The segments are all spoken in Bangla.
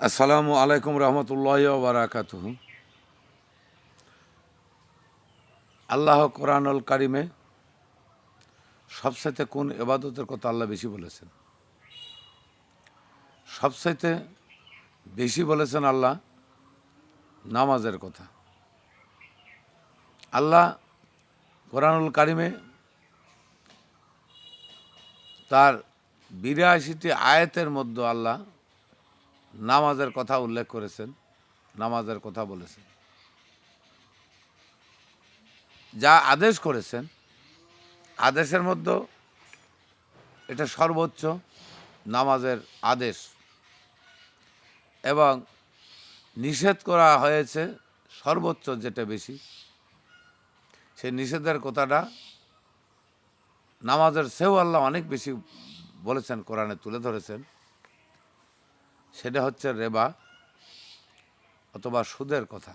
আসসালামু আলাইকুম রহমতুল্লাহ বারাকাত আল্লাহ কোরআনুল কারিমে সবসাইতে কোন এবাদতের কথা আল্লাহ বেশি বলেছেন? সবসাইতে বেশি বলেছেন আল্লাহ নামাজের কথা। আল্লাহ কোরআনুল কারিমে তার বিরাশিটি আয়াতের মধ্যে আল্লাহ নামাজের কথা উল্লেখ করেছেন, নামাজের কথা বলেছেন। যা আদেশ করেছেন, আদেশের মধ্যে এটা সর্বোচ্চ নামাজের আদেশ। এবং নিষেধ করা হয়েছে সর্বোচ্চ যেটা বেশি, সেই নিষেধের কথাটা নামাজের সেও আল্লাহ অনেক বেশি বলেছেন, কোরআনে তুলে ধরেছেন। সেটা হচ্ছে রেবা অথবা সুদের কথা।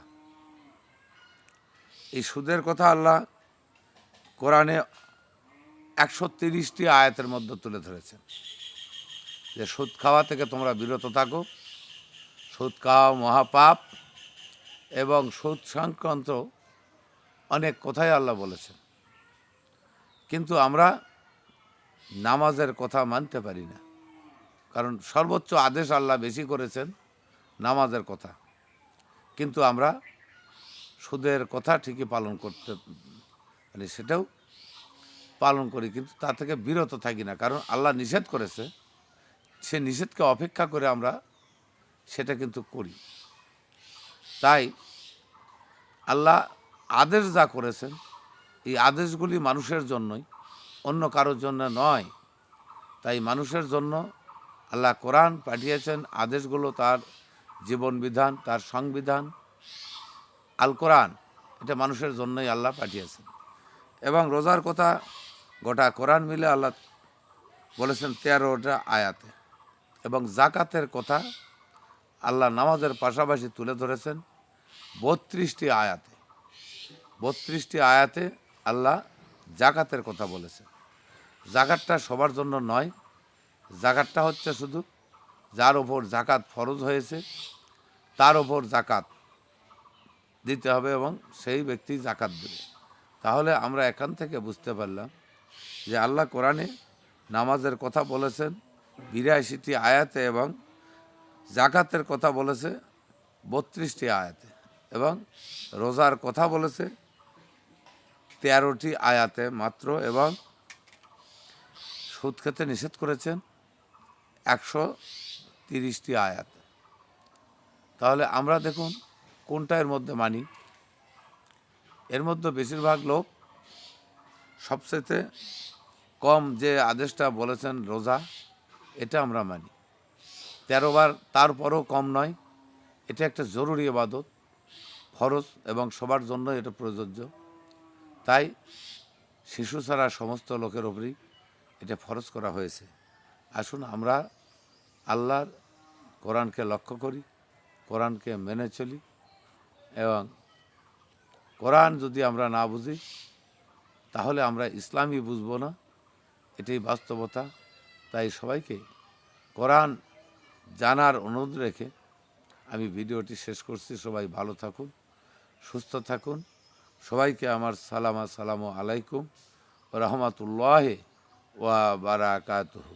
এই সুদের কথা আল্লাহ কোরআনে একশো তিরিশটি আয়াতের মধ্যে তুলে ধরেছেন যে, সুদ খাওয়া থেকে তোমরা বিরত থাকো, সুদ খাওয়া মহাপাপ এবং সুদ সংক্রান্ত অনেক কথাই আল্লাহ বলেছেন। কিন্তু আমরা নামাজের কথা মানতে পারি না। কারণ সর্বোচ্চ আদেশ আল্লাহ বেশি করেছেন নামাজের কথা। কিন্তু আমরা সুদের কথা ঠিকই পালন করতে মানে সেটাও পালন করি, কিন্তু তা থেকে বিরত থাকি না। কারণ আল্লাহ নিষেধ করেছে, সে নিষেধকে অপেক্ষা করে আমরা সেটা কিন্তু করি। তাই আল্লাহ আদেশ যা করেছেন, এই আদেশগুলি মানুষের জন্যই, অন্য কারোর জন্য নয়। তাই মানুষের জন্য আল্লাহ কোরআন পাঠিয়েছেন, আদেশগুলো তার জীবন বিধান, তার সংবিধান, আল কোরআন, এটা মানুষের জন্যই আল্লাহ পাঠিয়েছেন। এবং রোজার কথা গোটা কোরআন মিলে আল্লাহ বলেছেন তেরোটা আয়াতে। এবং জাকাতের কথা আল্লাহ নামাজের পাশাপাশি তুলে ধরেছেন বত্রিশটি আয়াতে। বত্রিশটি আয়াতে আল্লাহ জাকাতের কথা বলেছেন। জাকাতটা সবার জন্য নয় জাকাতটা হচ্ছে শুধু যার ওপর জাকাত ফরজ হয়েছে, তার ওপর জাকাত দিতে হবে এবং সেই ব্যক্তি জাকাত দেবে। তাহলে আমরা এখান থেকে বুঝতে পারলাম যে আল্লাহ কোরআনে নামাজের কথা বলেছেন, বিরাশিটি আয়াতে এবং জাকাতের কথা বলেছে, বত্রিশটি আয়াতে এবং রোজার কথা বলেছে, তেরোটি আয়াতে মাত্র এবং সুদ খেতে নিষেধ করেছেন। একশো তিরিশটি আয়াত। তাহলে আমরা দেখুন কোনটা এর মধ্যে মানি? এর মধ্যে বেশিরভাগ লোক সবচেয়ে কম যে আদেশটা বলেছেন রোজা, এটা আমরা মানি। তেরো বার তারপরও কম নয়। এটা একটা জরুরি ইবাদত, ফরজ এবং সবার জন্য এটা প্রযোজ্য। তাই শিশু ছাড়া সমস্ত লোকের ওপরেই এটা ফরজ করা হয়েছে। আসুন, আমরা আল্লাহর কোরআনকে লক্ষ্য করি, কোরআনকে মেনে চলি এবং কোরআন যদি আমরা না বুঝি, তাহলে আমরা ইসলামই বুঝব না। এটাই বাস্তবতা। তাই সবাইকে কোরআন জানার অনুরোধ রেখে আমি ভিডিওটি শেষ করছি। সবাই ভালো থাকুন, সুস্থ থাকুন। সবাইকে আমার সালামা সালামু আলাইকুম রহমতুল্লাহ ওয়া বারাকাতুহু।